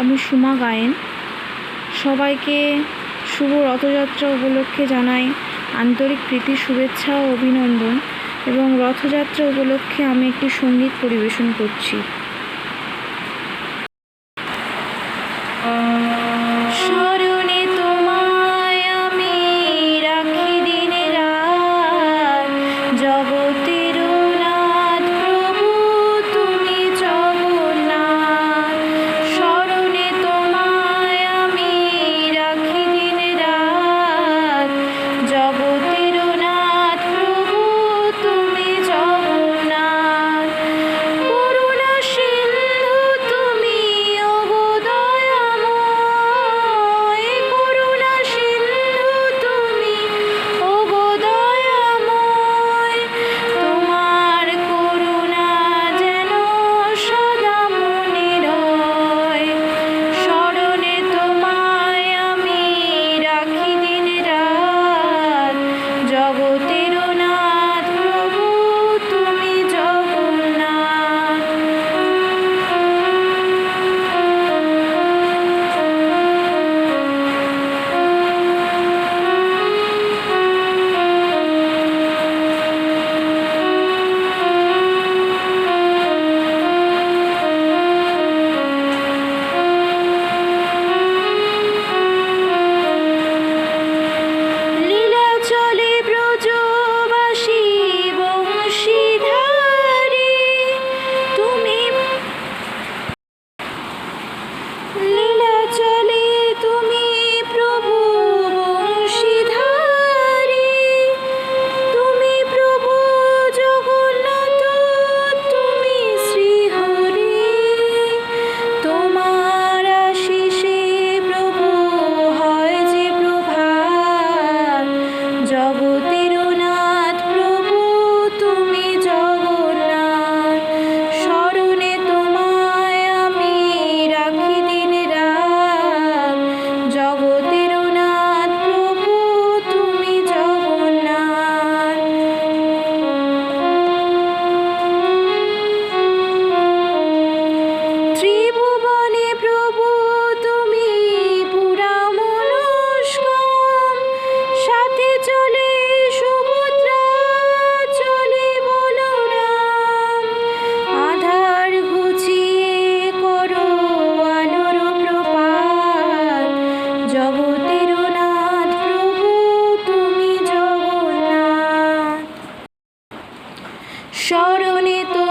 আমি সুমা গায়েন। সবাইকে শুভ রথযাত্রা উপলক্ষে জানাই আন্তরিক প্রীতি, শুভেচ্ছা ও অভিনন্দন এবং রথযাত্রা উপলক্ষে আমি একটি সংগীত পরিবেশন করছি। স্মরণে তো